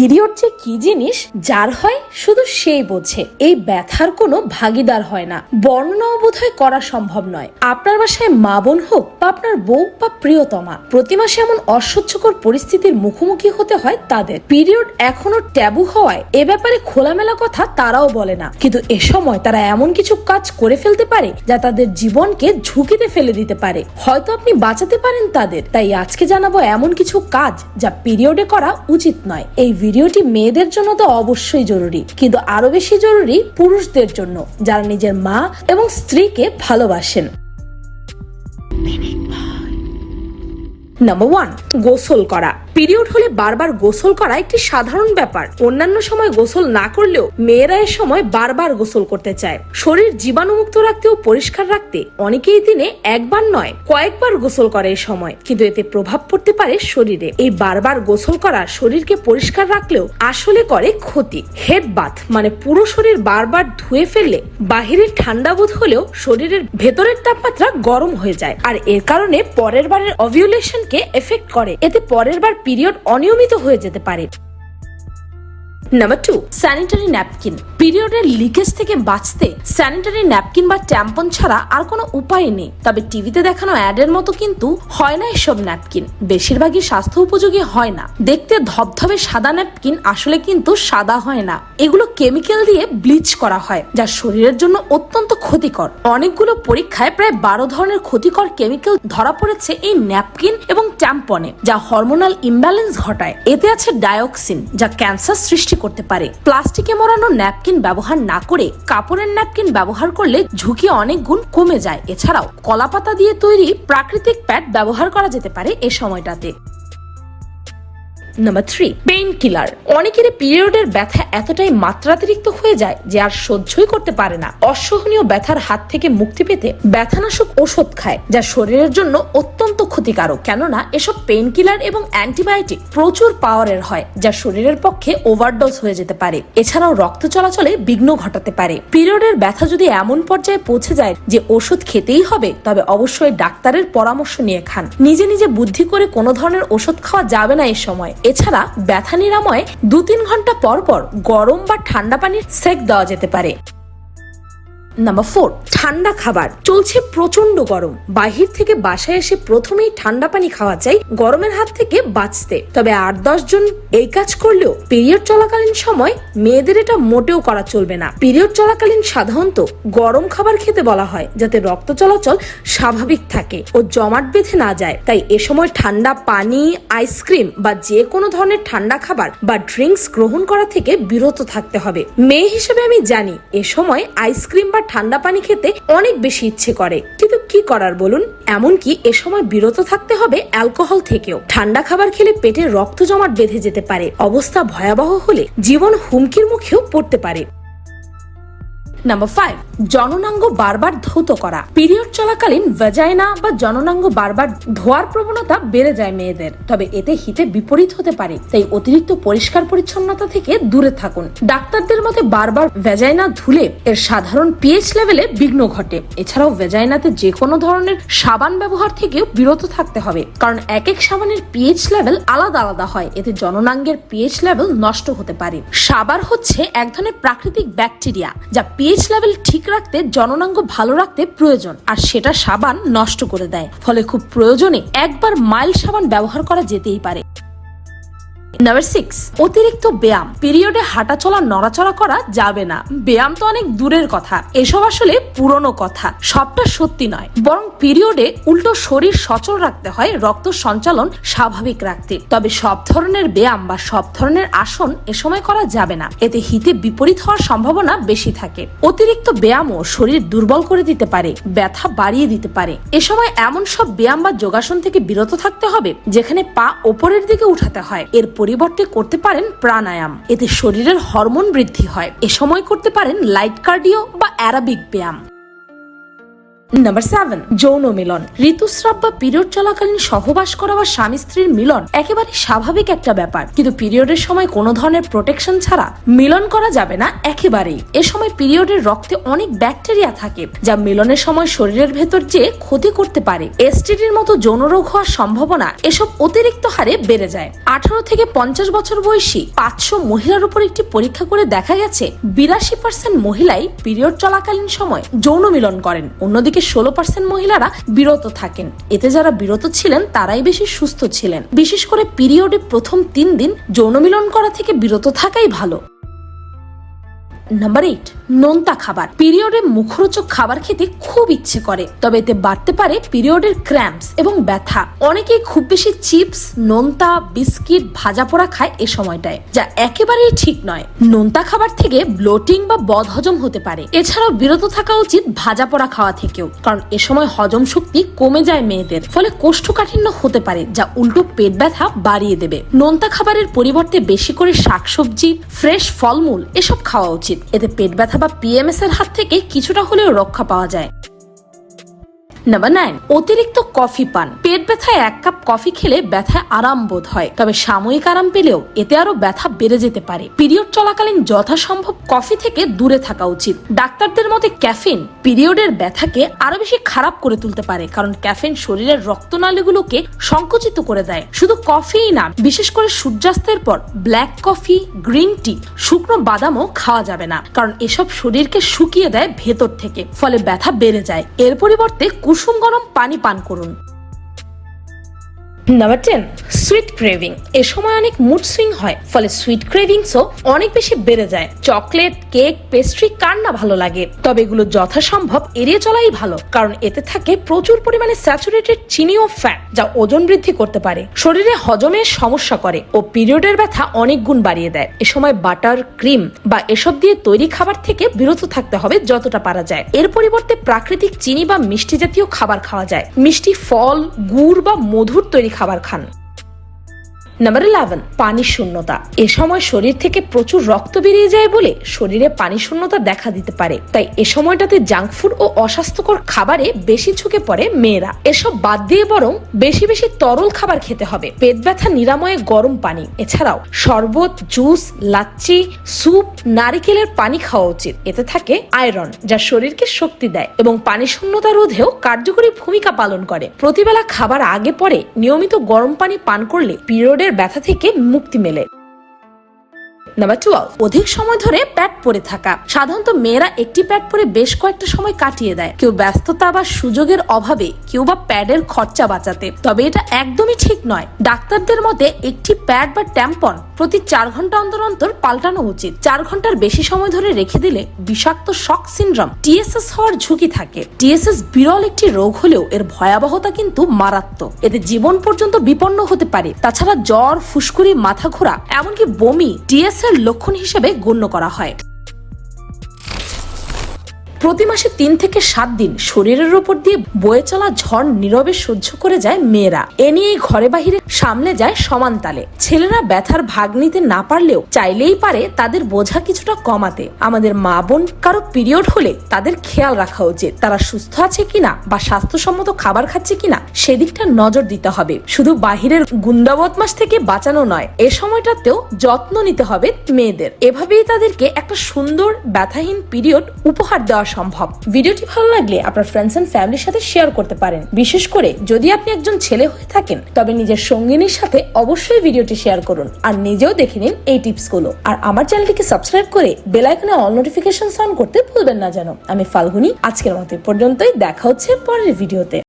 Period যে কি জিনিস, যার হয় শুধু সেই বোঝে। এই ব্যথার কোনো ভাগিদার হয় না। বর্ণনাও বোধ হয় করা সম্ভব নয়। আপনার বাসায় মা বোন হোক বা আপনার বউ বা প্রিয়তমা, প্রতি মাসে এমন অসহ্যকর পরিস্থিতির মুখোমুখি হতে হয় তাদের। পিরিয়ড এখনও ট্যাবু হওয়ায় এ ব্যাপারে খোলামেলা কথা তারাও বলে না। কিন্তু এ সময় তারা এমন কিছু কাজ করে ফেলতে পারে যা তাদের জীবনকে ঝুঁকিতে ফেলে দিতে পারে। হয়তো আপনি বাঁচাতে পারেন তাদের। তাই আজকে জানাব এমন কিছু কাজ যা পিরিয়ডে করা উচিত নয়। এই ভিডিওটি মেয়েদের জন্য তো অবশ্যই জরুরি, কিন্তু আরও বেশি জরুরি পুরুষদের জন্য, যারা নিজের মা এবং স্ত্রীকে ভালোবাসেন। নাম্বার ওয়ান গোসল করা। পিরিয়ড হলে বারবার গোসল করা একটি সাধারণ ব্যাপার। অন্যান্য সময় গোসল না করলেও মেয়েরা এর সময় বারবার গোসল করতে চায়। শরীর জীবাণুমুক্ত রাখতে ও পরিষ্কার রাখতে অনেকেই দিনে একবার নয়, কয়েকবার গোসল করে এ সময়। কিন্তু এতে প্রভাব পড়তে পারে শরীরে। এই বারবার গোসল করা শরীরকে পরিষ্কার রাখলেও আসলে করে ক্ষতি। হেড বাথ মানে পুরো শরীর বারবার ধুয়ে ফেললে বাহিরের ঠান্ডা বোধ হলেও শরীরের ভেতরের তাপমাত্রা গরম হয়ে যায়। আর এর কারণে পরের বারের অভিউলেশনকে এফেক্ট করে। এতে পরের বার পিরিয়ড অনিয়মিত হয়ে যেতে পারে। নাম্বার টু স্যানিটারি ন্যাপকিন পিরিয়ডের লিকেজ থেকে বাঁচতে স্যানিটারি ন্যাপকিন বা ট্যাম্পন ছাড়া আর কোনো উপায় নেই। তবে টিভিতে দেখানো অ্যাডের মতো কিন্তু হয় না এসব ন্যাপকিন। বেশিরভাগই স্বাস্থ্য উপযোগী হয় না। দেখতে ধবধবে সাদা ন্যাপকিন আসলে কিন্তু সাদা হয় না। এগুলো কেমিক্যাল দিয়ে ব্লিচ করা হয়, যা শরীরের জন্য অত্যন্ত ক্ষতিকর। অনেকগুলো পরীক্ষায় প্রায় বারো ধরনের ক্ষতিকর কেমিক্যাল ধরা পড়েছে এই ন্যাপকিন এবং ট্যাম্পনে, যা হরমোনাল ইমব্যালেন্স ঘটায়। এতে আছে ডায়োক্সিন যা ক্যান্সার সৃষ্টি করতে পারে। প্লাস্টিকে মোড়ানো ন্যাপকিন ব্যবহার না করে কাপড়ের ন্যাপকিন ব্যবহার করলে ঝুঁকি অনেক গুণ কমে যায়। এছাড়াও, কলাপাতা দিয়ে তৈরি প্রাকৃতিক প্যাড ব্যবহার করা যেতে পারে এ সময়টাতে। নাম্বার থ্রি কিলার অনেকেরই পিরিয়ডের ব্যথা এতটাই মাত্রাতিরিক্ত হয়ে যায় যে আর সহ্যই করতে পারে না। অসহনীয় ব্যথার হাত থেকে মুক্তি পেতে ব্যথানাশক ওষুধ খায়, যা শরীরের জন্য অত্যন্ত ক্ষতিকারক। কেননা, এসব পেইন কিলার এবং অ্যান্টিবায়োটিক প্রচুর পাওয়ারের হয়, যা শরীরের পক্ষে ওভারডোজ হয়ে যেতে পারে। এছাড়াও রক্ত চলাচলে বিঘ্ন ঘটাতে পারে। পিরিয়ডের ব্যথা যদি এমন পর্যায়ে পৌঁছে যায় যে ওষুধ খেতেই হবে, তবে অবশ্যই ডাক্তারের পরামর্শ নিয়ে খান। নিজে নিজে বুদ্ধি করে কোনো ধরনের ওষুধ খাওয়া যাবে না এ সময়। এছাড়া ব্যথা নিরাময়ে দু তিন ঘণ্টা পর পর গরম বা ঠান্ডা পানির সেক দেওয়া যেতে পারে। নাম্বার ফোর ঠান্ডা খাবার। চলছে প্রচণ্ড গরম। বাহির থেকে বাসায় এসে প্রথমেই ঠান্ডা পানি খাওয়া চাই, গরমের হাত থেকে বাঁচতে। তবে আট দশ জন এই কাজ করলেও পিরিয়ড চলাকালীন সময় মেয়েদের এটা মোটেও করা চলবে না। পিরিয়ড চলাকালীন সাধারণত গরম খাবার খেতে বলা হয়, যাতে রক্ত চলাচল স্বাভাবিক থাকে ও জমাট বেঁধে না যায়। তাই এ সময় ঠান্ডা পানি, আইসক্রিম বা যে কোনো ধরনের ঠান্ডা খাবার বা ড্রিঙ্কস গ্রহণ করা থেকে বিরত থাকতে হবে। মেয়ে হিসেবে আমি জানি, এ সময় আইসক্রিম বা ঠান্ডা পানি খেতে অনেক বেশি ইচ্ছে করে। কিন্তু কি করার বলুন? এমনকি এ সময় বিরত থাকতে হবে অ্যালকোহল থেকেও। ঠান্ডা খাবার খেলে পেটে রক্ত জমাট বেঁধে যেতে পারে। অবস্থা ভয়াবহ হলে জীবন হুমকির মুখেও পড়তে পারে। নাম্বার ফাইভ জননাঙ্গ বারবার ধৌত করা। পিরিয়ড চলাকালীন ভেজাইনা বা জননাঙ্গ বারবার ধোয়ার প্রবণতা বেড়ে যায় মেয়েদের। তবে এতে হিতে বিপরীত হতে পারে। তাই অতিরিক্ত পরিষ্কার পরিচ্ছন্নতা থেকে দূরে থাকুন। ডাক্তারদের মতে বারবার ভেজাইনা ধুলে এর সাধারণ পিএইচ লেভেলে বিঘ্ন ঘটে। এছাড়াও ভেজাইনাতে যে কোনো ধরনের সাবান ব্যবহার থেকেও বিরত থাকতে হবে। কারণ এক এক সাবানের পিএইচ লেভেল আলাদা আলাদা হয়। এতে জননাঙ্গের পিএইচ লেভেল নষ্ট হতে পারে। সাবার হচ্ছে এক ধরনের প্রাকৃতিক ব্যাকটেরিয়া যা পিএইচ লেভেল ঠিক রাখতে, জননাঙ্গ ভালো রাখতে প্রয়োজন, আর সেটা সাবান নষ্ট করে দেয়। ফলে খুব প্রয়োজনে একবার মাইল সাবান ব্যবহার করা যেতেই পারে। নাম্বার সিক্স অতিরিক্ত ব্যায়াম। পিরিয়ডে হাঁটাচলা নড়াচড়া করা যাবে না। ব্যায়াম তো অনেক দূরের কথা। এসব আসলে পুরনো কথা। সবটা সত্যি নয়। বরং পিরিয়ডে উল্টো শরীর সচল রাখতে হয়, রক্ত সঞ্চালন স্বাভাবিক রাখতে। তবে সব ধরনের ব্যায়াম বা সব ধরনের আসন এ সময় করা যাবে না। এতে হিতে বিপরীত হওয়ার সম্ভাবনা বেশি থাকে। অতিরিক্ত ব্যায়ামও শরীর দুর্বল করে দিতে পারে, ব্যথা বাড়িয়ে দিতে পারে। এ সময় এমন সব ব্যায়াম বা যোগাসন থেকে বিরত থাকতে হবে, যেখানে পা ওপরের দিকে উঠাতে হয়। এর পরিবর্তে করতে পারেন প্রাণায়াম। এতে শরীরের হরমোন বৃদ্ধি হয়। এ সময় করতে পারেন লাইট কার্ডিও বা অ্যারাবিক ব্যায়াম। নাম্বার সেভেন যৌন মিলন। ঋতুস্রাব বা পিরিয়ড চলাকালীন সহবাস করা বা স্বামী স্ত্রীর মিলন একেবারে স্বাভাবিক একটা ব্যাপার। কিন্তু পিরিয়ডের সময় কোনো ধরনের প্রোটেকশন ছাড়া মিলন করা যাবে না একেবারেই। এ সময় পিরিয়ডের রক্তে অনেক ব্যাকটেরিয়া থাকে, যা মিলনের সময় শরীরের ভেতর যে ক্ষতি করতে পারে এসটিডির মতো যৌন রোগ হওয়ার সম্ভাবনা এসব অতিরিক্ত হারে বেড়ে যায়। আঠারো থেকে পঞ্চাশ বছর বয়সী পাঁচশো মহিলার উপর একটি পরীক্ষা করে দেখা গেছে, বিরাশি পার্সেন্ট মহিলাই পিরিয়ড চলাকালীন সময় যৌন মিলন করেন। অন্যদিকে ষোলো পার্সেন্ট মহিলারা বিরত থাকেন। এতে যারা বিরত ছিলেন, তারাই বেশি সুস্থ ছিলেন। বিশেষ করে পিরিয়ডে প্রথম তিন দিন যৌনমিলন করা থেকে বিরত থাকাই ভালো। নাম্বার এইট নোনতা খাবার। পিরিয়ডে মুখরোচক খাবার খেতে খুব ইচ্ছে করে, তবে এতে বাড়তে পারে পিরিয়ডের ক্র্যাম্পস এবং ব্যথা। অনেকেই খুব বেশি চিপস নোনতা, বিস্কিট, ভাজা পোড়া খায় এ সময়টায়, যা একেবারেই ঠিক নয়। নোনতা খাবার থেকে ব্লোটিং বা বদহজম হতে পারে। এছাড়াও বিরত থাকা উচিত ভাজা পোড়া খাওয়া থেকেও, কারণ এ সময় হজম শক্তি কমে যায় মেয়েদের, ফলে কোষ্ঠকাঠিন্য হতে পারে, যা উল্টো পেট ব্যথা বাড়িয়ে দেবে। নোনতা খাবারের পরিবর্তে বেশি করে শাকসবজি ফ্রেশ ফলমূল এসব খাওয়া উচিত। এতে পেট ব্যথা বা পিএমএস এর হাত থেকে কিছুটা হলেও রক্ষা পাওয়া যায়। নাম্বার নাইন অতিরিক্ত কফি পান। পেট ব্যথায় এক কাপ কফি খেলে ব্যথায় আরাম বোধ হয়। তবে সাময়িক আরাম পেলেও এতে আরও ব্যথা বেড়ে যেতে পারে। পিরিয়ড চলাকালীন যথাসম্ভব কফি থেকে দূরে থাকা উচিত। ডাক্তারদের মতে ক্যাফিন পিরিয়ডের ব্যথাকে আরও বেশি খারাপ করে তুলতে পারে, কারণ ক্যাফিন শরীরের রক্তনালীগুলোকে সংকুচিত করে দেয়। শুধু কফিই না, বিশেষ করে সূর্যাস্তের পর ব্ল্যাক কফি, গ্রিন টি, শুকনো বাদামও খাওয়া যাবে না। কারণ এসব শরীরকে শুকিয়ে দেয় ভেতর থেকে, ফলে ব্যথা বেড়ে যায়। এর পরিবর্তে কুসুম গরম পানি পান করুন। নাম্বার টেন সুইট ক্রেভিং এ সময় অনেক মুড সুইং হয়, ফলে সুইট ক্রেভিংসও অনেক বেশি বেড়ে যায়। চকলেট, কেক পেস্ট্রি কার না ভালো লাগে? তবে এগুলো যথাসম্ভব এড়িয়ে চলাই ভালো, কারণ এতে থাকে প্রচুর পরিমাণে স্যাচুরেটেড চিনি ও ফ্যাট যা ওজন বৃদ্ধি করতে পারে। শরীরে হজমের সমস্যা করে ও পিরিয়ডের ব্যথা অনেক গুণ বাড়িয়ে দেয়। এ সময় বাটার ক্রিম বা এসব দিয়ে তৈরি খাবার থেকে বিরত থাকতে হবে যতটা পারা যায়। এর পরিবর্তে প্রাকৃতিক চিনি বা মিষ্টি জাতীয় খাবার খাওয়া যায়। মিষ্টি ফল, গুড় বা মধুর তৈরি খাবার খান। নাম্বার ইলেভেন পানি শূন্যতা। এ সময় শরীর থেকে প্রচুর রক্ত বেরিয়ে যায় বলে শরীরে পানি শূন্যতা দেখা দিতে পারে। তাই এ সময়টাতে জাঙ্ক ফুড ও অস্বাস্থ্যকর খাবারে বেশি ঝুঁকে পড়ে মেয়েরা। এসব বাদ দিয়ে বরং বেশি বেশি তরল খাবার খেতে হবে। পেট ব্যথা নিরাময়ে গরম পানি। এছাড়াও শরবত, জুস, লাচ্ছি, স্যুপ, নারিকেলের পানি খাওয়া উচিত। এতে থাকে আয়রন, যা শরীরকে শক্তি দেয় এবং পানি শূন্যতা রোধেও কার্যকরী ভূমিকা পালন করে। প্রতিবেলা খাবার আগে পরে নিয়মিত গরম পানি পান করলে পিরিয়ডের ব্যথা থেকে মুক্তি মেলে। নাম্বার টুয়েলভ অধিক সময় ধরে প্যাট পরে থাকা। সাধারণত মেয়েরা একটি প্যাড পরে বেশ কয়েকটা সময় কাটিয়ে দেয়। কেউ ব্যস্ততা বা সুযোগের অভাবে, কেউ বা প্যাডের খরচা বাঁচাতে। তবে এটা একদমই ঠিক নয়। ডাক্তারদের মতে একটি প্যাড বা ট্যাম্পন প্রতি চার ঘণ্টা অন্তর অন্তর পাল্টানো উচিত। চার ঘণ্টার বেশি সময় ধরে রেখে দিলে বিষাক্ত শক সিনড্রোম টিএসএস হওয়ার ঝুঁকি থাকে। টিএসএস বিরল একটি রোগ হলেও এর ভয়াবহতা কিন্তু মারাত্মক। এতে জীবন পর্যন্ত বিপন্ন হতে পারে। তাছাড়া জ্বর, ফুসকুড়ি মাথা ঘোরা এমনকি বমি টিএস এর লক্ষণ হিসেবে গণ্য করা হয়। প্রতি মাসে তিন থেকে সাত দিন শরীরের ওপর দিয়ে বয়ে চলা ঝড় নীরবে সহ্য করে যায় মেয়েরা। এ নিয়েই ঘরে বাহিরে সামলে যায় সমান তালে। ছেলেরা ব্যথার ভাগ নিতে না পারলেও চাইলেই পারে তাদের বোঝা কিছুটা কমাতে। আমাদের মা বোন কারও পিরিয়ড হলে তাদের খেয়াল রাখা উচিত। তারা সুস্থ আছে কিনা বা স্বাস্থ্যসম্মত খাবার খাচ্ছে কিনা সেদিকটা নজর দিতে হবে। শুধু বাহিরের গুন্ডা বদমাস থেকে বাঁচানো নয়, এ সময়টাতেও যত্ন নিতে হবে মেয়েদের। এভাবেই তাদেরকে একটা সুন্দর, ব্যথাহীন পিরিয়ড উপহার দেওয়া সম্ভব। ভিডিওটি ভালো লাগলে আপনার ফ্রেন্ডস অ্যান্ড ফ্যামিলির সাথে শেয়ার করতে পারেন। বিশেষ করে যদি আপনি একজন ছেলে হয়ে থাকেন, তবে নিজের সঙ্গিনীর সাথে অবশ্যই ভিডিওটি শেয়ার করুন আর নিজেও দেখে নিন এই টিপসগুলো আর আমার চ্যানেলটিকে সাবস্ক্রাইব করে বেল আইকনে অল নোটিফিকেশন অন করতে ভুলবেন না যেন। আমি ফাল্গুনি, আজকের মতো পর্যন্তই। দেখা হচ্ছে পরের ভিডিওতে